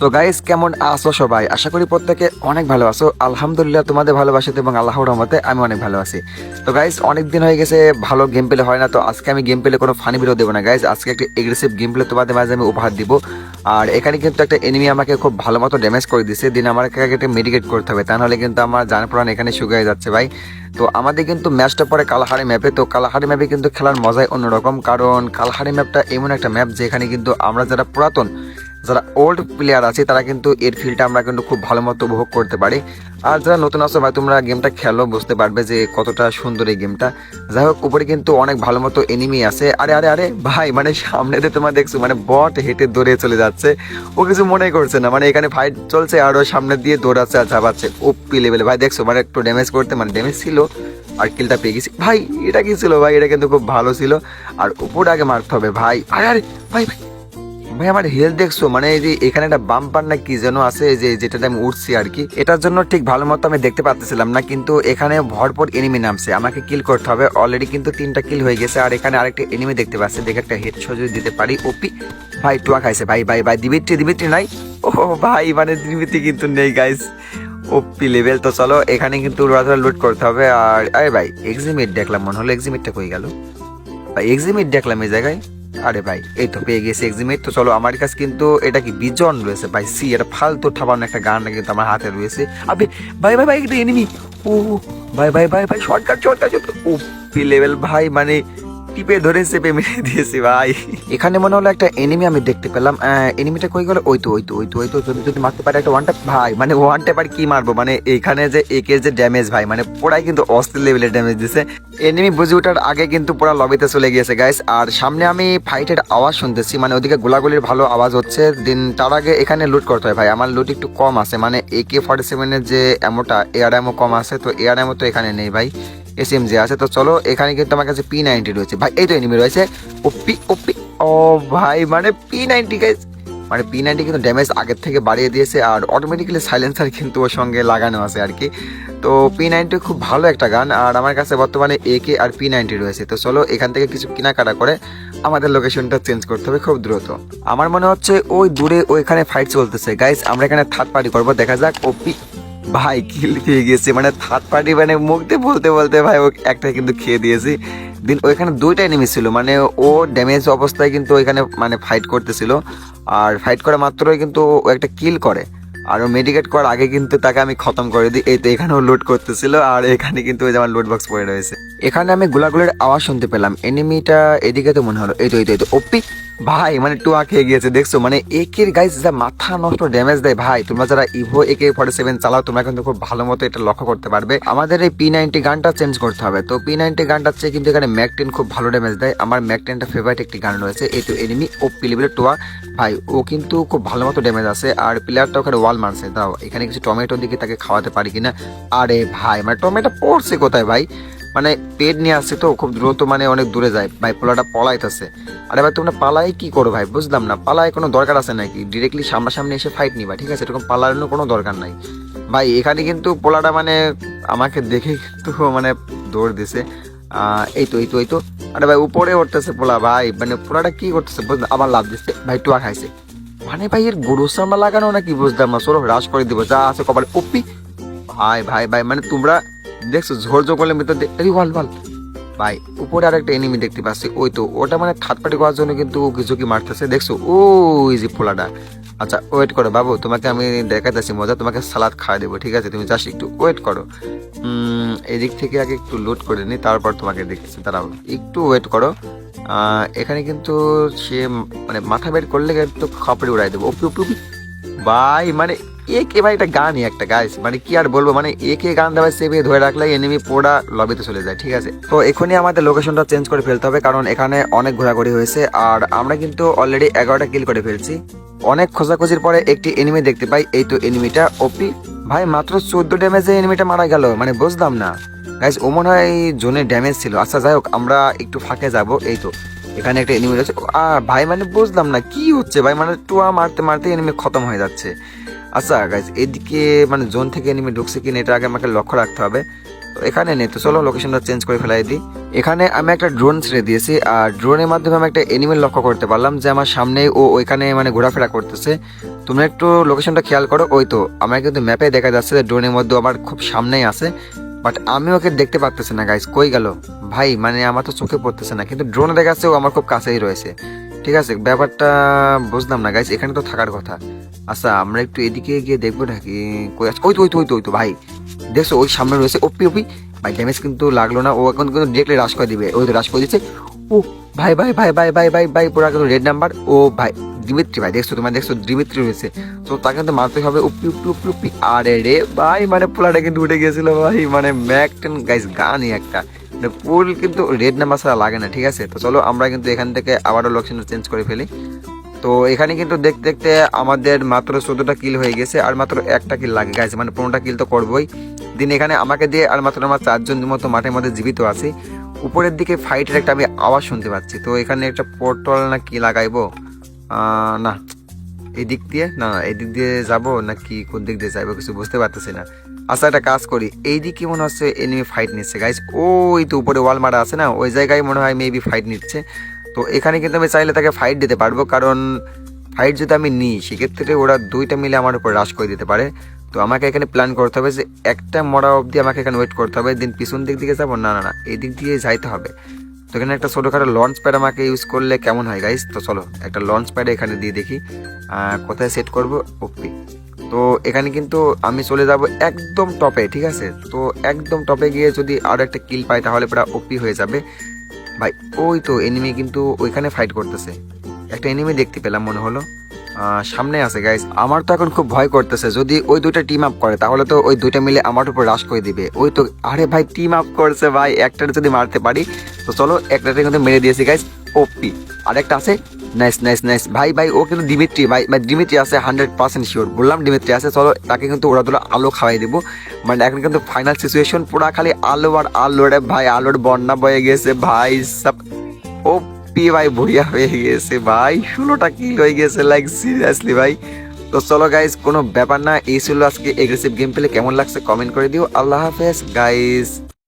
তো গাইস কেমন আছো সবাই? আশা করি প্রত্যেকে অনেক ভালো আছো। আলহামদুলিল্লাহ, তোমাদের ভালোবাসাতে এবং আল্লাহর রহমতে আমি অনেক ভালো আছি। তো গাইস অনেক দিন হয়ে গেছে, ভালো গেম প্লে হয় না, তো আজকে আমি গেম প্লে কোনো ফানি ভিডিও দেবো না গাইস আজকে একটা এগ্রেসিভ গেম প্লে তোমাদের মাঝে আমি উপহার দিব। আর এখানে কিন্তু একটা এনিমি আমাকে খুব ভালো মতো ড্যামেজ করে দিছে। দিন আগে একটা মেডিকেট করতে হবে, তা নাহলে কিন্তু আমার জান প্রাণ এখানে শুকিয়ে যাচ্ছে, ভাই। তো আমাদের কিন্তু ম্যাচটা পরে কালাহারি ম্যাপে তো কালাহারি ম্যাপে কিন্তু খেলার মজাই অন্যরকম। কারণ কালাহারি ম্যাপটা এমন একটা ম্যাপ যেখানে কিন্তু আমরা যারা পুরাতন যারা ওল্ড প্লেয়ার আছে, তারা কিন্তু এর ফিলটা আমরা কিন্তু খুব ভালো মতো উপভোগ করতে পারি। আর যারা নতুন আছো ভাই, তোমরা গেমটা খেলো, বুঝতে পারবে যে কতটা সুন্দর এই গেমটা যাই হোক, উপরে কিন্তু অনেক ভালো মতো এনিমি আছে। আরে আরে আরে, ভাই মানে সামনে দিয়ে তোমার দেখছ মানে বট হেঁটে দৌড়ে চলে যাচ্ছে। ও কিছু মনে করছে না মানে এখানে ফাইট চলছে আর ও সামনে দিয়ে দৌড়াচ্ছে আর ঝাপাচ্ছে ও পি লেভেলে ভাই, দেখছ মানে একটু ড্যামেজ করতে মানে ড্যামেজ ছিল আর কিলটা পেয়ে গেছি। ভাই, এটা কি ছিল? ভাই, এটা কিন্তু খুব ভালো ছিল। আর উপরে আগে মারতে হবে, ভাই। আরে আরে, ভাই ভাই ভাই, আমার হেলথ দেখছ? মানে এই যে এখানে একটা বাম্পার না কি যেন আছে যে যেটাতে আমি উঠছি আর কি, এটার জন্য ঠিক ভালো মতো আমি দেখতে পাচ্ছিলাম না, কিন্তু এখানে ভরপুর এনিমি নামছে। আমাকে কিল করতে হবে। অলরেডি কিন্তু তিনটা কিল হয়ে গেছে, আর এখানে আরেকটা এনিমি দেখতে পাচ্ছি। দেখে একটা হেড যদি দিতে পারি ওপি ভাই, টুয়া খাইছে। ভাই ভাই ভাই, দিবিত্রি দিবিত্রি নাই? ও, ভাই মানে দিবিত্রি কিন্তু নেই গাইস ওপি লেভেল তো চলো, এখানে কিন্তু লুট করতে হবে, আর, আরে ভাই এক্সিমিট দেখলাম, মনে হলো এক্সিমিটটা কই গেল? ভাই এক্সিমিট দেখলাম এই জায়গায়। আরে ভাই, এই তো পেয়ে গেছি এক্সিমেট তো চলো, আমার কাছে কিন্তু এটা কি বিজন রয়েছে ভাই? সি, এটা ফালতু ঠাপানো একটা গান কিন্তু আমার হাতে রয়েছে। আপনি ভাই ভাই ভাই, এটা এনিমি ও, ভাই ভাই ভাই ভাই shortcut shortcut O P level ভাই মানে টিপে ধরে চেপে মেরে দিয়েছি ভাই। এখানে মনে হলো একটা এনিমি আমি দেখতে পেলাম। এনিমিটা কই গেল? ওই তো ওই তো ওই তো ওই তো, যদি যদি মারতে পারে একটা ওয়ান ট্যাপ ভাই মানে ওয়ান ট্যাপ আর কি মারবো? মানে এখানে যে একের যে ড্যামেজ ভাই মানে পুরাই কিন্তু অস্থির লেভেলের ড্যামেজ দিছে। এনিমি বুঝে ওঠার আগে কিন্তু পুরো লবিতে চলে গিয়েছে গাইস আর সামনে আমি ফাইটের আওয়াজ শুনতেছি মানে ওদিকে গোলাগুলির ভালো আওয়াজ হচ্ছে। দিন তার আগে এখানে লুট করতে হয়, ভাই। আমার লুট একটু কম আছে মানে একে ফর্টি সেভেনের যে অ্যামোটা এয়ার অ্যামো কম আছে, তো এয়ার অ্যামো তো এখানে নেই, ভাই। এস এম জি আছে, তো চলো, এখানে কিন্তু আমার কাছে পি নাইনটি রয়েছে। ভাই, এই তো এনিমি রয়েছে। ও পি ও ভাই মানে পি নাইনটি গাইজ মানে পি নাইনটি কিন্তু ড্যামেজ আগের থেকে বাড়িয়ে দিয়েছে, আর অটোমেটিক্যালি সাইলেন্সার কিন্তু ওর সঙ্গে লাগানো আছে আর কি। তো পি নাইনটি খুব ভালো একটা গান, আর আমার কাছে বর্তমানে এ কে আর পি নাইনটি রয়েছে। তো চলো, এখান থেকে কিছু কেনাকাটা করে আমাদের লোকেশনটা চেঞ্জ করতে হবে খুব দ্রুত। আমার মনে হচ্ছে ওই দূরে ওইখানে ফাইট চলতেছে। গাইস আমরা এখানে থার্ড পার্টি করব, দেখা যাক ও পি ভাই কিল পেয়ে গেছে মানে থার্ড পার্টি মানে মুখ দিয়ে বলতে বলতে ভাই ও একটা কিন্তু খেয়ে দিয়েছি। দিন ওইখানে দুইটা এনিমি ছিল মানে ও ড্যামেজ অবস্থায় কিন্তু ওইখানে মানে ফাইট করতেছিল। আর ফাইট করা মাত্রই কিন্তু ও একটা কিল করে। আর ও মেডিকেট করার আগে কিন্তু তাকে আমি খতম করে দিই, এই তো এখানেও লোড করতেছিল আর এখানে কিন্তু ওই যে আমার লোড বক্স পড়ে রয়েছে। এখানে আমি গোলাগুলের আওয়াজ শুনতে পেলাম এনিমিটা এদিকে তো মনে হলো, এই তো এই তো ওপি ভাই মানে টুয়া খেয়ে গিয়েছে, দেখছ? মানে একের গাইস যা মাথা নষ্ট ড্যামেজ দেয়, ভাই। তোমরা যারা ইভো একে ফর্টি সেভেন চালাও, তোমরা কিন্তু খুব ভালো মতো এটা লক্ষ্য করতে পারবে। আমাদের এই পি নাইনটি গানটা চেঞ্জ করতে হবে। তো পি নাইনটি গানটার চেয়ে কিন্তু এখানে ম্যাকটেন খুব ভালো ড্যামেজ দেয়। আমার ম্যাকটেনটা ফেভারিট একটি গান রয়েছে এই তো এনিমি ও পিলিবিলের টোয়া ভাই, ও কিন্তু খুব ভালো মতো ড্যামেজ আছে। আর প্লেয়ারটা ওখানে ওয়াল মারছে। দাও, এখানে কিছু টমেটো দিকে তাকে খাওয়াতে পারি কিনা? আরে ভাই মানে টমেটো পড়ছে কোথায়, ভাই? মানে পেট নিয়ে আসছে তো, খুব দ্রুত মানে অনেক দূরে যায়। ভাই পোলাটা পলাইতেছে। আরে ভাই, তোমরা পালাই কি করো ভাই? বুঝলাম না, পালায় কোনো দরকার আছে নাকি? ডিরেক্টলি সামনাসামনি এসে ফাইট নিবা, ঠিক আছে? এরকম পালানোর কোনো দরকার নাই। ভাই, এখানে কিন্তু পোলাটা মানে আমাকে দেখে কিন্তু মানে দৌড় দিছে। এই তো এই তো এই তো। আরে ভাই, উপরে উঠতেছে পোলা ভাই মানে পোলাটা কি করতেছে বুঝলাম আবার লাভ দিচ্ছে ভাই, টুয়া খাইছে। মানে ভাই, এর গরু সামা লাগানো নাকি? বুঝলাম না, চলো হ্রাস করে দিব, যা আছে কপালে। ওপি। ভাই ভাই ভাই মানে তোমরা দেখছ ঝোরঝো করলে ভিতর এই ওয়াল ওয়াল ভাই, উপরে আর একটা এনিমি দেখতে পাচ্ছি। ওই তো, ওটা মানে থার্ড পার্টি করার জন্য কিন্তু ঝুঁকি মারতেছে, দেখছ? ওই যে ফোলাটা আচ্ছা ওয়েট করো বাবু, তোমাকে আমি দেখাতেছি মজা, তোমাকে সালাদ খাওয়া দেবো, ঠিক আছে? তুমি জাস্ট একটু ওয়েট করো। এদিক থেকে আগে একটু লোড করে নি, তারপর তোমাকে দেখেছি দাঁড়াও, একটু ওয়েট করো। এখানে কিন্তু সে মানে মাথা বের করলে কিন্তু খাপড়ে উড়াই দেবো। ওপি ওপি। ভাই মানে একে ভাই এটা গানই একটা গাইস মানে কি আর বলব মানে একে গান দেওয়া সেভে ধরে রাখলে এনিমি পোড়া লবিতে চলে যায়, ঠিক আছে? তো এখনই আমাদের লোকেশনটা চেঞ্জ করে ফেলতে হবে, কারণ এখানে অনেক ঘোরাঘুরি হয়েছে, আর আমরা কিন্তু অলরেডি এগারোটা কিল করে ফেলছি। অনেক খোঁজাখুঁজির পরে একটি এনিমি দেখতে পাই, এই তো এনিমিটা ওপি ভাই, মাত্র চোদ্দ ড্যামেজে এনিমিটা মারা গেল মানে বুঝলাম না। গাইস ও মনে হয় জোনের ড্যামেজ ছিল। আচ্ছা যাই হোক, আমরা একটু ফাঁকে যাব, এই তো। এখানে একটা এনিমি রয়েছে। আর ভাই মানে বুঝলাম না, কি হচ্ছে? ভাই মানে টুয়া মারতে মারতে এনিমি খতম হয়ে যাচ্ছে। আচ্ছা গাইজ এদিকে মানে জোন থেকে এনিমি ঢুকছে কিনা এটা আগে আমাকে লক্ষ্য রাখতে হবে। তো এখানে নেই, তো চলো লোকেশনটা চেঞ্জ করে ফেলাই দিই। এখানে আমি একটা ড্রোন ছেড়ে দিয়েছি, আর ড্রোনের মাধ্যমে আমি একটা এনিমেল লক্ষ্য করতে পারলাম যে আমার সামনেই ও ওইখানে মানে ঘোরাফেরা করতেছে। তোমরা একটু লোকেশনটা খেয়াল করো, ওই তো আমার কিন্তু ম্যাপে দেখা যাচ্ছে যে ড্রোনের মধ্যে আমার খুব সামনেই আছে। বাট আমি ওকে দেখতে পারতেছি না গাইস কই গেল? ভাই মানে আমার তো চোখে পড়তেছে না, কিন্তু ড্রোনে দেখাচ্ছে ও আমার খুব কাছেই রয়েছে। ঠিক আছে, ব্যাপারটা বুঝলাম না গাইস এখানে তো থাকার কথা। আচ্ছা আমরা একটু এদিকে গিয়ে দেখব নাকি ওই তো ওই তো ওই তো ওই তো, ভাই। দেখছ, ওই সামনে রয়েছে ওপি ওপি। ভাই ড্যামেজ কিন্তু লাগল না। ও এখন কিন্তু ডিরেক্টলি রাশ করে দিবে। ওই তো রাশ করে দিচ্ছে। ও ভাই ভাই ভাই ভাই ভাই ভাই ভাই, পুরা কিন্তু রেড নাম্বার ও, ভাই দিমিত্রি ভাই, দেখছ তোমার, দেখছ দিমিত্রি রয়েছে। তো তাকে কিন্তু মারতে হবে উপি উপি উপি উপি। আরে রে, ভাই মানে পোলাটা কিন্তু উঠে গিয়েছিল, ভাই। মানে ম্যাক টেন গাইস গানই একটা। মানে পুল কিন্তু রেড নাম্বার ছাড়া লাগে না, ঠিক আছে? তো চলো, আমরা কিন্তু এখান থেকে আবারও লোকেশন চেঞ্জ করে ফেলি। তো এখানে কিন্তু দেখতে দেখতে আমাদের মাত্র চোদ্দটা কিল হয়ে গেছে, আর মাত্র একটা কিল লাগে। গাইছে মানে পনেরোটা কিল তো করবোই। দিন এখানে আমাকে দিয়ে আর মাত্র আমার চারজন মতো মাঠের মধ্যে জীবিত আছি। উপরের দিকে ফাইটের একটা আমি আওয়াজ শুনতে পাচ্ছি। তো এখানে একটা পোর্টল না কি লাগাইবো? না। এই দিক দিয়ে? না না এই দিক দিয়ে যাব না কি কোন দিক দিয়ে যাব কিছু বুঝতে পারতেছি না। আচ্ছা একটা কাজ করি। এই দিকে মনে হচ্ছে এনিমি ফাইট নিচ্ছে। গাইজ ওই তো উপরে ওয়াল মারা আছে না? ওই জায়গায় মনে হয় মেবি ফাইট নিচ্ছে। তো এখানে কিন্তু আমি চাইলে তাকে ফাইট দিতে পারব, কারণ ফাইট যদি আমি নিই, সেক্ষেত্রে ওরা দুইটা মিলে আমার উপর রাশ করে দিতে পারে। তো আমাকে এখানে প্ল্যান করতে হবে যে একটা মরা অবধি আমাকে এখানে ওয়েট করতে হবে দিন পিছন দিক দিকে যাব? না না না এই দিক দিয়ে যাইতে হবে। তো এখানে একটা ছোটোখাটো লঞ্চ প্যাড আমাকে ইউজ করলে কেমন হয় গাইস তো চলো, একটা লঞ্চ প্যাড এখানে দিয়ে দেখি কোথায় সেট করব? ওপি তো এখানে কিন্তু আমি চলে যাব একদম টপে ঠিক আছে? তো একদম টপে গিয়ে যদি আরও একটা কিল পাই, তাহলে পুরো ওপি হয়ে যাবে। ভাই, ওই তো এনিমি কিন্তু ওইখানে ফাইট করতেছে। একটা এনিমি দেখতে পেলাম মনে হলো। সামনে আছে গাইস আমার তো এখন খুব ভয় করতেছে। যদি ওই দুইটা টিম আপ করে, তাহলে তো ওই দুইটা মিলে আমার উপর রাশ করে দিবে। ওই তো, আরে ভাই টিম আপ করছে ভাই একটা যদি মারতে পারি, তো চলো একটা কিন্তু মেরে দিয়েছি গাইস ওপি আরেকটা আছে নাইস নাইস নাইস ভাই ভাই, ও কিন্তু দিমিত্রি ভাই ভাই দিমিত্রি আছে হান্ড্রেড পার্সেন্ট শিওর বললাম দিমিত্রি আছে, চলো তাকে কিন্তু ওরা দুটো আলো খাওয়াই দেবো। মানে এখন কিন্তু ফাইনাল সিচুয়েশন পুরা খালি আলো আর আলো রে ভাই, আলোর বন্যা বয়ে গেছে ভাই, সব ও পি ভাই বইয়া হয়ে গেছে ভাই, ষোলোটা কিল হয়ে গেছে লাইক সিরিয়াসলি ভাই। তো চলো গাইজ কোনো ব্যাপার না, এই ছিল আজকে এগ্রেসিভ গেম পেলে কেমন লাগছে কমেন্ট করে দিও। আল্লাহ হাফেজ গাইজ